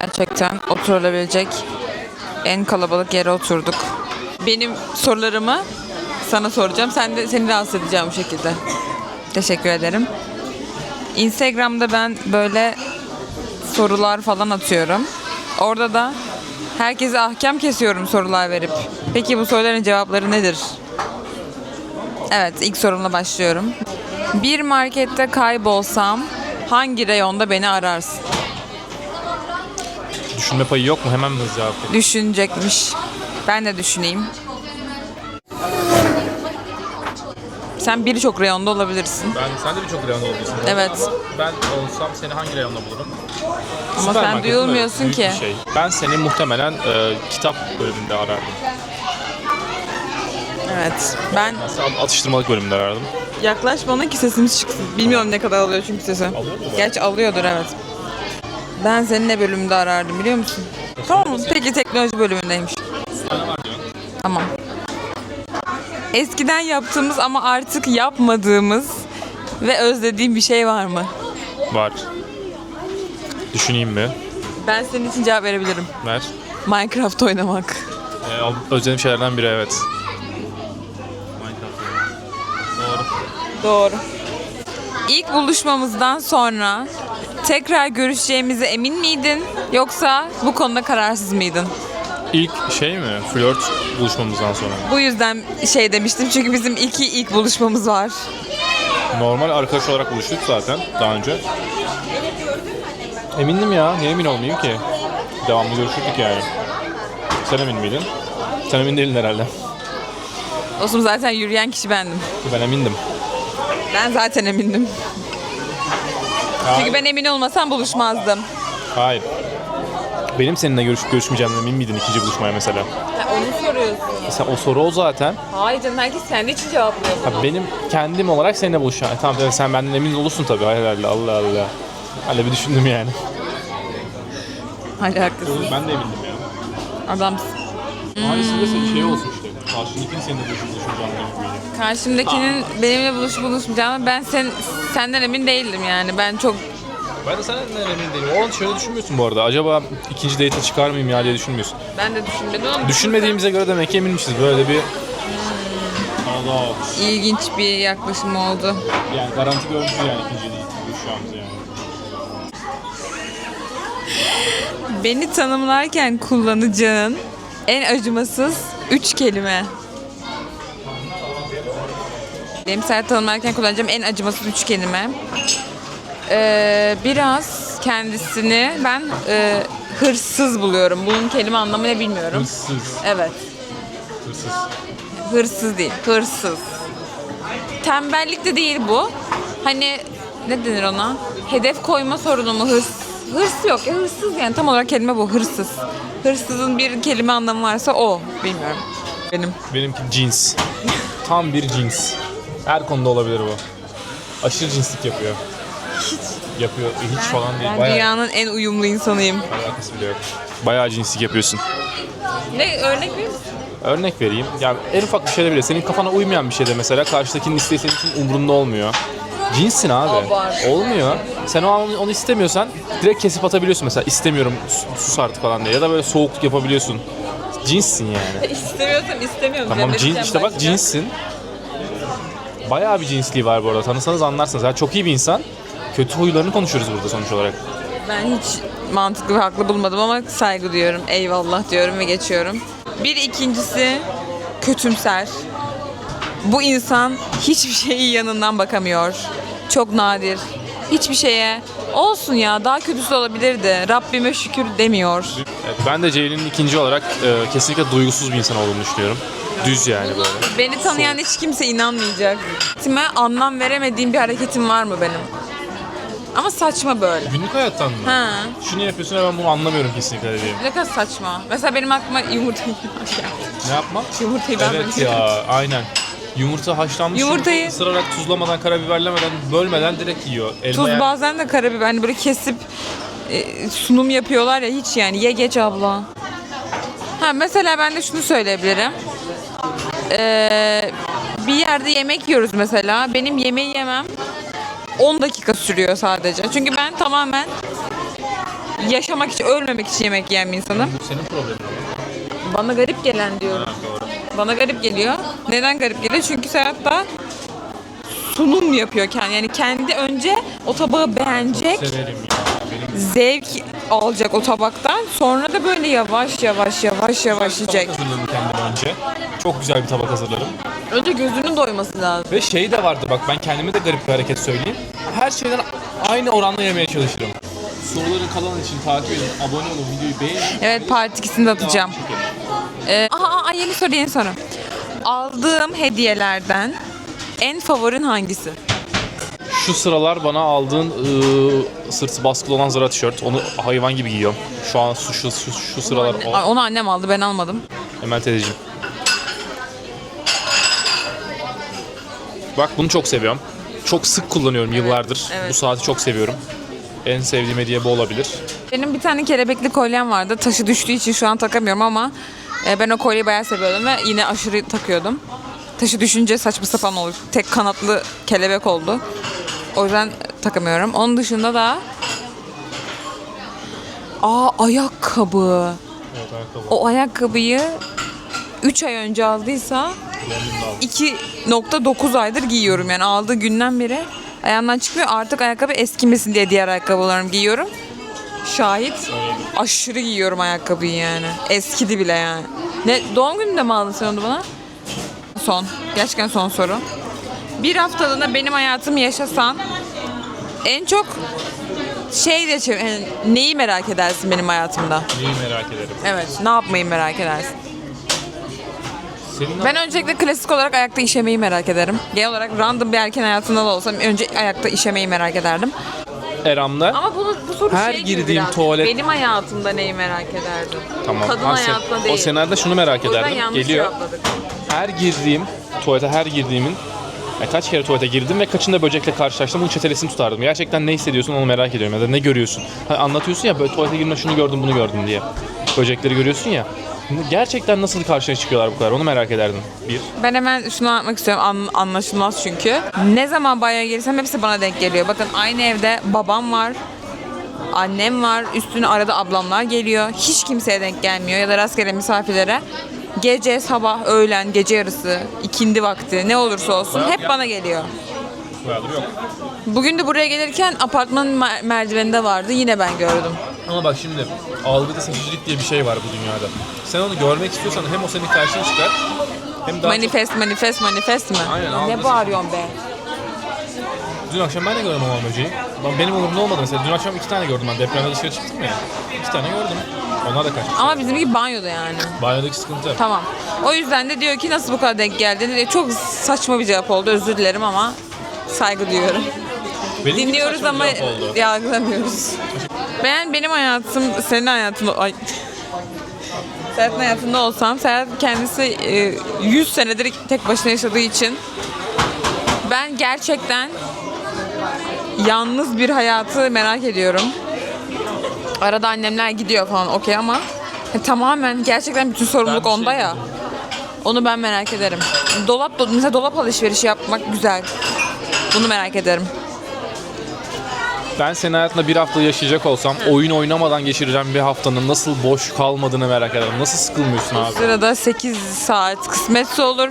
Gerçekten oturulabilecek en kalabalık yere oturduk. Benim sorularımı sana soracağım. Sen de seni rahatsız edeceğim bu şekilde. Teşekkür ederim. Instagram'da ben böyle sorular falan atıyorum. Orada da herkese ahkam kesiyorum sorular verip. Peki bu soruların cevapları nedir? Evet, ilk sorumla başlıyorum. Bir markette kaybolsam hangi reyonda beni ararsın? Düşünme payı yok mu? Hemen mi hızlı cevap vereyim? Düşünecekmiş. Ben de düşüneyim. Sen birçok reyonda olabilirsin. Ben, sen de birçok reyonda olabilirsin. Evet. Ben olsam seni hangi reyonda bulurum? Ama sen Süpermarket değil mi? duyulmuyorsun Büyük ki. bir Şey. Ben seni muhtemelen e, kitap bölümünde arardım. Evet. Ben Aslında atıştırmalık bölümünde arardım. yaklaş bana ki sesimiz çıksın. Bilmiyorum ne kadar alıyor çünkü sesi. Alıyor mu? Gerçi alıyordur evet. Ben seni ne bölümde arardım biliyor musun? Tamam mı? Peki teknoloji bölümündeymiş. Tamam. Eskiden yaptığımız ama artık yapmadığımız ve özlediğim bir şey var mı? Var. Düşüneyim mi? Ben senin için cevap verebilirim. Ver. Minecraft oynamak. E, al- özlediğim şeylerden biri evet. Minecraft. Doğru. Doğru. İlk buluşmamızdan sonra tekrar görüşeceğimize emin miydin? Yoksa bu konuda kararsız mıydın? İlk şey mi? Flört buluşmamızdan sonra. Bu yüzden şey demiştim çünkü bizim iki ilk buluşmamız var. Normal arkadaş olarak buluştuk zaten daha önce. Emindim ya. Niye emin olmayayım ki? Devamlı görüşürdük yani. Sen emin miydin? Sen emin değildin herhalde. Dostum zaten yürüyen kişi bendim. Ben emindim. Ben zaten emindim. Çünkü ben emin olmasam buluşmazdım. Hayır. Benim seninle görüş görüşmeyeceğimden emin miydin ikinci buluşmaya mesela? onu soruyorsun. Sen, o soru o zaten. Hayır canım herkes kendi için cevaplıyor. Ha, benim kendim olarak seninle buluşacağım. E, tamam sen benden emin olursun tabii. Hayır herhalde Allah Allah. Öyle bir düşündüm yani. Alakası. Ben de emindim ya. Adamsın. Aynısında senin şey olsun işte. Karşındakinin seninle buluşup buluşmayacağını emin Karşımdakinin benimle buluşup buluşmayacağını ben sen senden emin değildim yani. Ben çok Ben de senden emin değilim. O an şöyle düşünmüyorsun bu arada. Acaba ikinci date'e çıkar mıyım ya diye düşünmüyorsun. ben de düşünmedim ama Düşünmediğimize göre demek ki eminmişiz. Böyle bir... Allah ilginç bir yaklaşım oldu. Yani garanti görmüşüz yani ikinci date buluşacağımızı yani. Beni tanımlarken kullanacağın en acımasız üç kelime. Benim seni tanımlarken kullanacağım en acımasız üç kelime. Ee, biraz kendisini ben e, hırsız buluyorum. Bunun kelime anlamı ne bilmiyorum. Hırsız. Evet. Hırsız. Hırsız değil, hırsız. Tembellik de değil bu. Hani ne denir ona? Hedef koyma sorunu mu? Hırs, hırs yok ya hırsız yani tam olarak kelime bu hırsız. Hırsızın bir kelime anlamı varsa o. Bilmiyorum. Benim. Benimki cins. Tam bir cins. Her konuda olabilir bu. Aşırı cinslik yapıyor. Hiç. Yapıyor. Hiç falan değil. Ben Bayağı dünyanın en uyumlu insanıyım. alakası bile yok. Bayağı cinslik yapıyorsun. Ne örnek verir misin? Örnek vereyim. Yani en ufak bir şeyde bile senin kafana uymayan bir şeyde mesela karşıdakinin isteği senin için umrunda olmuyor. Cinssin abi. Abart. Olmuyor. Sen o an onu istemiyorsan direkt kesip atabiliyorsun mesela istemiyorum sus- sus artık falan diye ya da böyle soğukluk yapabiliyorsun. Cinssin yani. İstemiyorsam istemiyorum. Tamam cins işte bak cinssin. Bayağı bir cinsliği var bu arada. Tanısanız anlarsınız. Yani çok iyi bir insan. Kötü huylarını konuşuyoruz burada sonuç olarak. Ben hiç mantıklı ve haklı bulmadım ama saygı duyuyorum. Eyvallah diyorum ve geçiyorum. Bir ikincisi kötümser. Bu insan hiçbir şeyi yanından bakamıyor. Çok nadir. Hiçbir şeye olsun ya daha kötüsü olabilirdi. Rabbime şükür demiyor. Evet, ben de Ceylin'in ikinci olarak e, kesinlikle duygusuz bir insan olduğunu düşünüyorum. Düz yani böyle. Beni tanıyan hiç kimse inanmayacak. Hareketime anlam veremediğim bir hareketim var mı benim? Ama saçma böyle. Günlük hayattan mı? Ha. Şunu yapıyorsun ve ben bunu anlamıyorum kesinlikle dediğim. Ne kadar saçma. Mesela benim aklıma yumurta. Ne yapmak? Yumurtayı ben Evet böyle- ya aynen. Yumurta haşlanmış Yumurtayı- yumurta ısırarak tuzlamadan, karabiberlemeden, bölmeden direkt yiyor. Elma Tuz yer- bazen de karabiber hani böyle kesip e, sunum yapıyorlar ya hiç yani ye geç abla. Ha mesela ben de şunu söyleyebilirim. Ee, bir yerde yemek yiyoruz mesela. Benim yemeği yemem 10 dakika sürüyor sadece. Çünkü ben tamamen yaşamak için, ölmemek için yemek yiyen bir insanım. Bu senin problemin. Bana garip gelen diyorum. doğru. Bana garip geliyor. Neden garip geliyor? Çünkü Serhat da sunum yapıyor kendi. Yani kendi önce o tabağı beğenecek, Severim ya. Benim zevk alacak o tabaktan. Sonra da böyle yavaş yavaş yavaş yavaş yiyecek. tabak hazırlarım kendim önce. Çok güzel bir tabak hazırlarım. Önce gözünün doyması lazım. Ve şey de vardı bak ben kendime de garip bir hareket söyleyeyim. Her şeyden aynı oranda yemeye çalışırım. Soruların kalan için takip edin, abone olun, videoyu beğenin. Evet part ikisini de atacağım. Ee, aha, aha, yeni soru yeni soru. Aldığım hediyelerden en favorin hangisi? Şu sıralar bana aldığın ıı, sırtı baskılı olan zara tişört. Onu hayvan gibi giyiyorum. Şu an şu, şu, şu, şu sıralar o. Ay, Onu annem aldı ben almadım. Emel teyzeciğim. Bak bunu çok seviyorum. Çok sık kullanıyorum yıllardır. evet. Bu saati çok seviyorum. En sevdiğim hediye bu olabilir. Benim bir tane kelebekli kolyem vardı. Taşı düştüğü için şu an takamıyorum ama e, ben o kolyeyi bayağı seviyordum ve yine aşırı takıyordum. Taşı düşünce saçma sapan oldu. Tek kanatlı kelebek oldu. O yüzden takamıyorum. Onun dışında da Aa ayakkabı. Evet ayakkabı. O ayakkabıyı 3 ay önce aldıysa 2.9 aydır giyiyorum yani aldığı günden beri ayağımdan çıkmıyor. Artık ayakkabı eskimesin diye diğer ayakkabılarımı giyiyorum. Şahit aşırı giyiyorum ayakkabıyı yani. Eskidi bile yani. Ne doğum gününde mi aldın sen onu bana? Son. Gerçekten son soru. Bir haftalığına benim hayatımı yaşasan en çok şey de çev- yani neyi merak edersin benim hayatımda? Neyi merak ederim. Evet. Ne yapmayı merak edersin? Senin Ben öncelikle klasik olarak ayakta işemeyi merak ederim. Genel olarak random bir erken hayatında da olsam önce ayakta işemeyi merak ederdim. Eramda Ama bunu, bu soru Her şey gibi girdiğim biraz. tuvalet- Benim hayatımda neyi merak ederdim? Tamam. Kadın Ha, sen- hayatında değil. O senaryoda şunu merak O yüzden ederdim. yanlış Geliyor. cevapladık. Her girdiğim, tuvalete her girdiğimin yani kaç kere tuvalete girdim ve kaçında böcekle karşılaştım. Bunun çetelesini tutardım. Gerçekten ne hissediyorsun onu merak ediyorum ya da ne görüyorsun. Ha, anlatıyorsun ya böyle tuvalete girdiğimde şunu gördüm bunu gördüm diye. Böcekleri görüyorsun ya. Gerçekten nasıl karşına çıkıyorlar bu kadar onu merak ederdim. Bir. Ben hemen şunu anlatmak istiyorum. An- anlaşılmaz çünkü. Ne zaman banyoya girsem hepsi bana denk geliyor. Bakın aynı evde babam var. Annem var. Üstüne arada ablamlar geliyor. Hiç kimseye denk gelmiyor ya da rastgele misafirlere. Gece, sabah, öğlen, gece yarısı, ikindi vakti ne olursa olsun hep bana geliyor. Bayağıdır yok. Bugün de buraya gelirken apartmanın mer- merdiveninde vardı. Yine ben gördüm. Ama bak şimdi algıda seçicilik diye bir şey var bu dünyada. Sen onu görmek istiyorsan hem o senin karşına çıkar hem daha Manifest, manifest, manifest mi? Aynen, ne bağırıyorsun be? Dün akşam ben de gördüm hamam böceği. Ben- Benim umurumda olmadı mesela. Dün akşam iki tane gördüm ben. Depremde dışarı çıktım ya. İki tane gördüm. Onlar da kaçmış. Ama bizimki banyoda yani. Banyodaki sıkıntı. Tamam. O yüzden de diyor ki nasıl bu kadar denk geldi diye çok saçma bir cevap oldu. Özür dilerim ama saygı duyuyorum. Benim Dinliyoruz ama yargılamıyoruz. Ben benim hayatım senin hayatında ay Serhat'ın hayatında olsam Serhat kendisi e, 100 senedir tek başına yaşadığı için ben gerçekten yalnız bir hayatı merak ediyorum. Arada annemler gidiyor falan okey ama e, tamamen gerçekten bütün sorumluluk şey onda ya. Onu ben merak ederim. Dolap mesela dolap alışverişi yapmak güzel. Bunu merak ederim. Ben senin hayatında bir hafta yaşayacak olsam oyun oynamadan geçireceğim bir haftanın nasıl boş kalmadığını merak ederim. Nasıl sıkılmıyorsun abi? Sırada 8 saat kısmetse olur.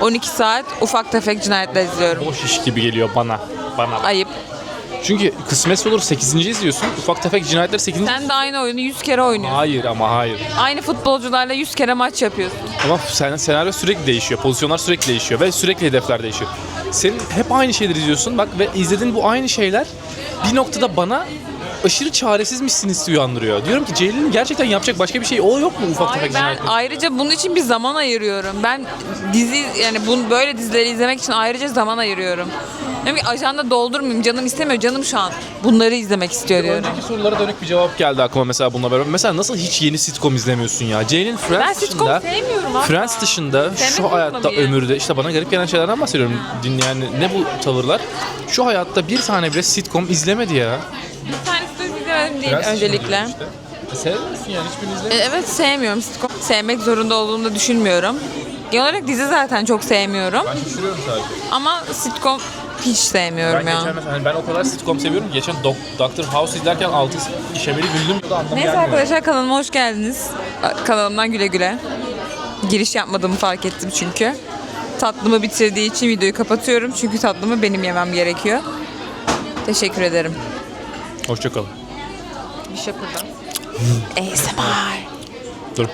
12 saat ufak tefek cinayetler izliyorum. Boş iş gibi geliyor bana. Bana. Ayıp. Çünkü kısmetse olur 8. izliyorsun. Ufak tefek cinayetler 8. Sen de aynı oyunu 100 kere oynuyorsun. Hayır ama hayır. Aynı futbolcularla 100 kere maç yapıyorsun. Ama sen, senaryo sürekli değişiyor. Pozisyonlar sürekli değişiyor ve sürekli hedefler değişiyor. Senin hep aynı şeyleri izliyorsun. Bak ve izlediğin bu aynı şeyler bir noktada bana aşırı çaresizmişsin hissi uyandırıyor. Diyorum ki Ceylin'in gerçekten yapacak başka bir şey o yok mu ufak Hayır tefek ben cinayetler? ayrıca bunun için bir zaman ayırıyorum. Ben dizi yani bunu böyle dizileri izlemek için ayrıca zaman ayırıyorum. Diyorum ki ajanda doldurmayayım canım istemiyor canım şu an. Bunları izlemek istiyor diyorum. Önceki sorulara dönük bir cevap geldi aklıma mesela bununla beraber. Mesela nasıl hiç yeni sitcom izlemiyorsun ya? Ceylin Friends Ben sitcom dışında, sevmiyorum asla. Friends dışında Sevmek şu hayatta mıyım? ömürde işte bana garip gelen şeylerden bahsediyorum. Dinleyen ne bu tavırlar? Şu hayatta bir tane bile sitcom izlemedi ya. Bir değil dışında öncelikle. işte. E, Sevmiyorsun yani hiçbirini E, izlemiyorsun. Evet sevmiyorum sitcom. Sevmek zorunda olduğumu da düşünmüyorum. Genel olarak dizi zaten çok sevmiyorum. Ben şaşırıyorum sadece. Ama sitcom Hiç sevmiyorum Ben ya. geçen mesela hani ben o kadar sitcom seviyorum. ki Geçen Doc- Doctor House izlerken altı işemeli güldüm. Neyse arkadaşlar kanalıma hoş geldiniz. Kanalımdan güle güle. Giriş yapmadığımı fark ettim çünkü. Tatlımı bitirdiği için videoyu kapatıyorum. Çünkü tatlımı benim yemem gerekiyor. Teşekkür ederim. Hoşçakalın. Bir şey burada. ASMR. Dur.